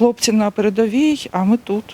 хлопці на передовій, а ми тут.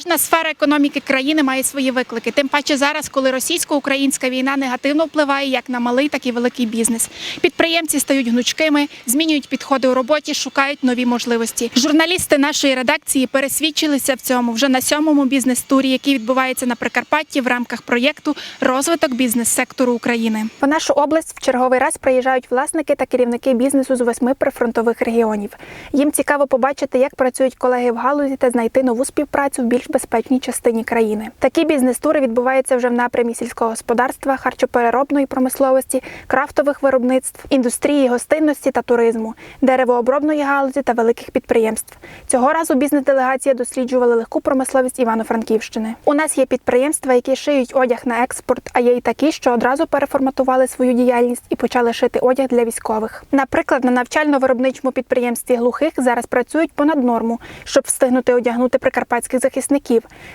Кожна сфера економіки країни має свої виклики. Тим паче зараз, коли російсько-українська війна негативно впливає як на малий, так і великий бізнес. Підприємці стають гнучкими, змінюють підходи у роботі, шукають нові можливості. Журналісти нашої редакції пересвідчилися в цьому вже на сьомому бізнес-турі, який відбувається на Прикарпатті в рамках проєкту Розвиток бізнес-сектору України. В нашу область в черговий раз приїжджають власники та керівники бізнесу з восьми прифронтових регіонів. Їм цікаво побачити, як працюють колеги в галузі та знайти нову співпрацю в більш безпечній частині країни. Такі бізнес-тури відбуваються вже в напрямі сільського господарства, харчопереробної промисловості, крафтових виробництв, індустрії, гостинності та туризму, деревообробної галузі та великих підприємств. Цього разу бізнес-делегація досліджувала легку промисловість Івано-Франківщини. У нас є підприємства, які шиють одяг на експорт, а є й такі, що одразу переформатували свою діяльність і почали шити одяг для військових. Наприклад, на навчально-виробничому підприємстві глухих зараз працюють понад норму, щоб встигнути одягнути прикарпатських захисників.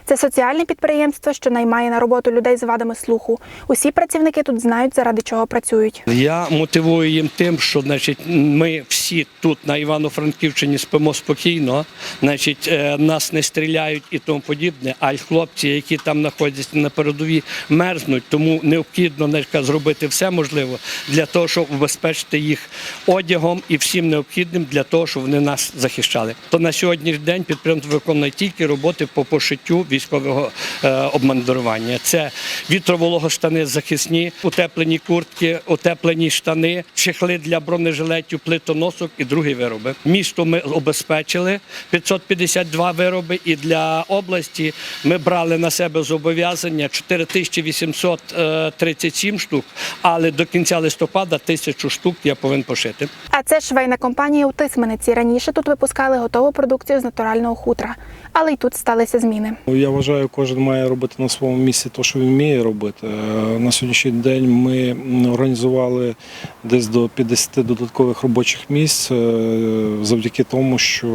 Це соціальне підприємство, що наймає на роботу людей з вадами слуху. Усі працівники тут знають, заради чого працюють. Я мотивую їм тим, що значить, ми всі тут на Івано-Франківщині спимо спокійно, значить, е, нас не стріляють і тому подібне. А й хлопці, які там знаходяться на передовій, мерзнуть, тому необхідно значить, зробити все можливе для того, щоб убезпечити їх одягом і всім необхідним для того, щоб вони нас захищали. То на сьогоднішній день підприємство виконує тільки роботи по пошиттю військового е, обмандирування. Це вітровологоштани захисні, утеплені куртки, утеплені штани, чехли для бронежилетів, плитоносок і другі вироби. Місто ми обезпечили 552 вироби, і для області ми брали на себе зобов'язання 4837 штук, але до кінця листопада тисячу штук я повинен пошити. А це швейна компанія у Тисмениці. Раніше тут випускали готову продукцію з натурального хутра, але й тут сталися зміни. Ну, Я вважаю, кожен має робити на своєму місці те, що він вміє робити. Е, На сьогоднішній день ми організували десь до 50 додаткових робочих місць е, завдяки тому, що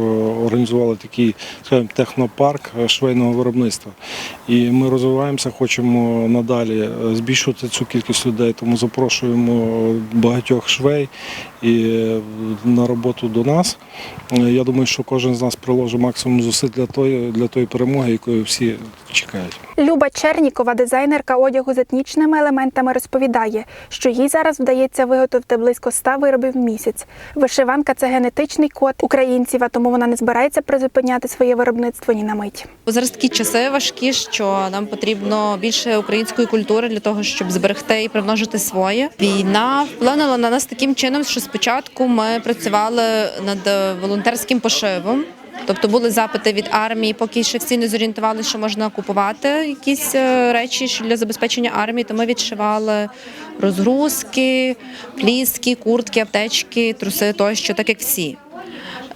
організували такий скажімо, технопарк швейного виробництва. І ми розвиваємося, хочемо надалі е, збільшувати цю кількість людей, тому запрошуємо багатьох швей і на роботу до нас. Я думаю, що кожен з нас приложить максимум зусиль для тої, для тої перемоги, якої всі чекають. Люба Чернікова, дизайнерка одягу з етнічними елементами, розповідає, що їй зараз вдається виготовити близько 100 виробів в місяць. Вишиванка це генетичний код українців, а тому вона не збирається призупиняти своє виробництво ні на мить. Зараз такі часи важкі, що нам потрібно більше української культури для того, щоб зберегти і примножити своє. Війна вплинула на нас таким чином, що спочатку ми працювали над волонтерським пошивом. Тобто були запити від армії, поки ще всі не зорієнтувалися, що можна купувати якісь е, речі для забезпечення армії, то ми відшивали розгрузки, пліски, куртки, аптечки, труси тощо, так як всі.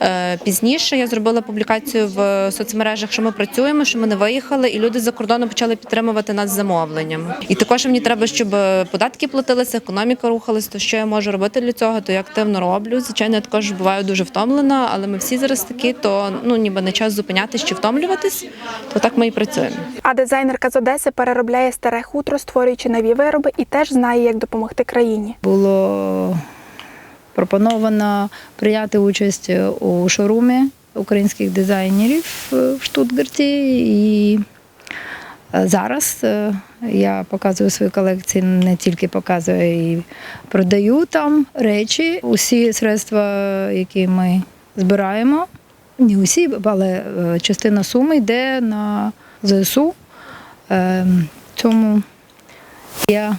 Е, Пізніше я зробила публікацію в соцмережах, що ми працюємо, що ми не виїхали, і люди за кордону почали підтримувати нас замовленням. І також мені треба, щоб податки платилися, економіка рухалась. То що я можу робити для цього, то я активно роблю. Звичайно, я також буваю дуже втомлена, але ми всі зараз такі, то ну ніби не час зупинятись чи втомлюватись, то так ми і працюємо. А дизайнерка з Одеси переробляє старе хутро, створюючи нові вироби, і теж знає, як допомогти країні. було пропоновано прийняти участь у шоурумі українських дизайнерів е, в Штутгарті. І е, зараз е, я показую свої колекції, не тільки показую, й продаю там речі. Усі средства, які ми збираємо, не усі, але е, частина суми йде на ЗСУ. Е, Тому я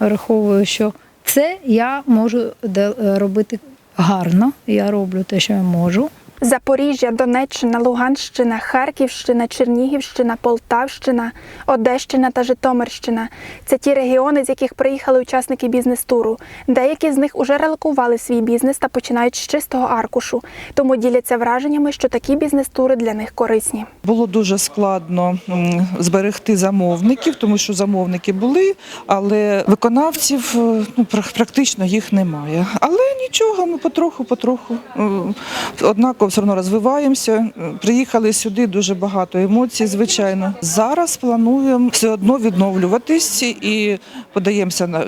враховую, що це я можу де- робити гарно. Я роблю те, що я можу. Запоріжжя, Донеччина, Луганщина, Харківщина, Чернігівщина, Полтавщина, Одещина та Житомирщина це ті регіони, з яких приїхали учасники бізнес-туру. Деякі з них уже релокували свій бізнес та починають з чистого аркушу, тому діляться враженнями, що такі бізнес-тури для них корисні. Було дуже складно зберегти замовників, тому що замовники були, але виконавців е, ну, практично їх немає. Але нічого, ми потроху, потроху. Однаково все одно розвиваємося. Приїхали сюди дуже багато емоцій, звичайно. Зараз плануємо все одно відновлюватись і подаємося на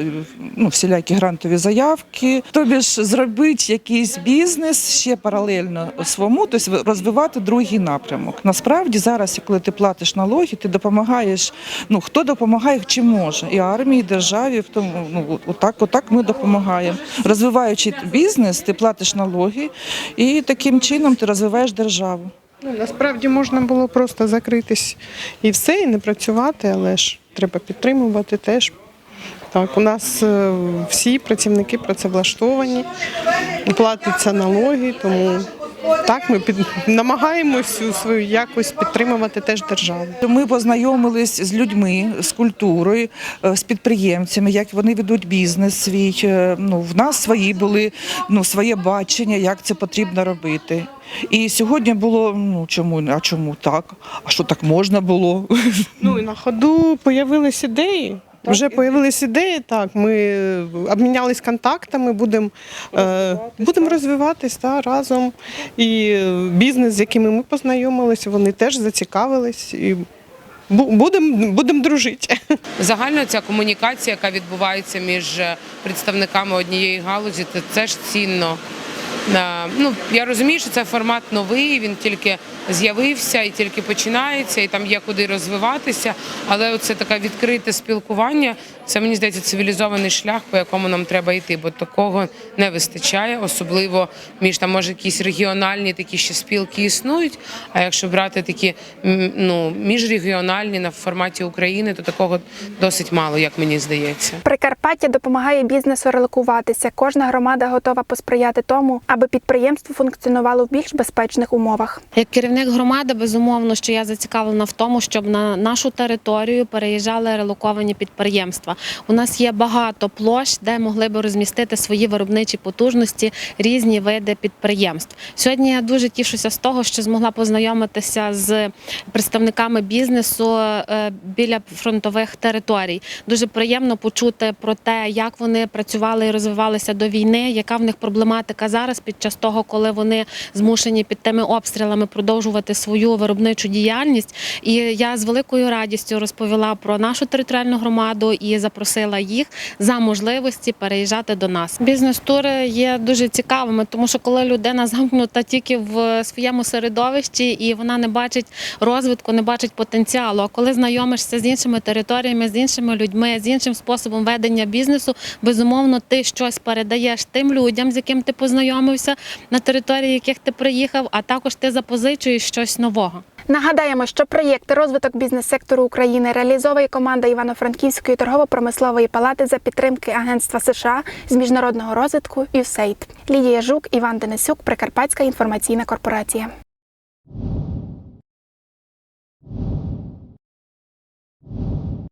ну, всілякі грантові заявки. Тобі ж зробити якийсь бізнес ще паралельно своєму, тобто розвивати другий напрямок. Насправді зараз, коли ти платиш налоги, ти допомагаєш. Ну хто допомагає, чим може, і армії, і державі. В тому ну отак, отак ми допомагаємо. Розвиваючи бізнес, ти платиш налоги, і таким чином ти розвиваєш державу. Ну, насправді можна було просто закритись і все, і не працювати, але ж треба підтримувати теж. Так, у нас е, всі працівники працевлаштовані, платяться налоги, тому так ми під, намагаємось свою якось підтримувати теж державу. Ми познайомились з людьми, з культурою, е, з підприємцями, як вони ведуть бізнес свій. Е, Ну, в нас свої були ну, своє бачення, як це потрібно робити. І сьогодні було ну чому, а чому так? А що так можна було? Ну і на ходу появились ідеї. Вже появились ідеї, так. Ми е, обмінялись контактами, будемо е, будем розвиватись та, разом. І е, бізнес, з якими ми познайомилися, вони теж зацікавились. І будемо будем дружити. Загально ця комунікація, яка відбувається між представниками однієї галузі, це, це ж цінно. Е, Ну, я розумію, що це формат новий, він тільки з'явився і тільки починається, і там є куди розвиватися. Але це таке відкрите спілкування. Це мені здається цивілізований шлях, по якому нам треба йти, бо такого не вистачає, особливо між там, може, якісь регіональні такі ще спілки існують. А якщо брати такі ну, міжрегіональні на форматі України, то такого досить мало, як мені здається. Прикарпаття допомагає бізнесу релокуватися. Кожна громада готова посприяти тому, аби підприємство функціонувало в більш безпечних умовах. Як керівник громади, безумовно, що я зацікавлена в тому, щоб на нашу територію переїжджали релоковані підприємства. У нас є багато площ, де могли би розмістити свої виробничі потужності різні види підприємств. Сьогодні я дуже тішуся з того, що змогла познайомитися з представниками бізнесу е, біля фронтових територій. Дуже приємно почути про те, як вони працювали і розвивалися до війни, яка в них проблематика зараз під час того, коли вони змушені під тими обстрілами продовжувати свою виробничу діяльність. І я з великою радістю розповіла про нашу територіальну громаду і запросила їх за можливості переїжджати до нас. Бізнес-тури є дуже цікавими, тому що коли людина замкнута тільки в своєму середовищі і вона не бачить розвитку, не бачить потенціалу. А коли знайомишся з іншими територіями, з іншими людьми, з іншим способом ведення бізнесу, безумовно, ти щось передаєш тим людям, з яким ти познайомився на території, яких ти приїхав, а також ти запозичуєш щось нового. Нагадаємо, що проєкт розвиток бізнес-сектору України реалізовує команда Івано-Франківської торгово-промислової палати за підтримки Агентства США з міжнародного розвитку USAID. Лідія Жук, Іван Денисюк, Прикарпатська інформаційна корпорація.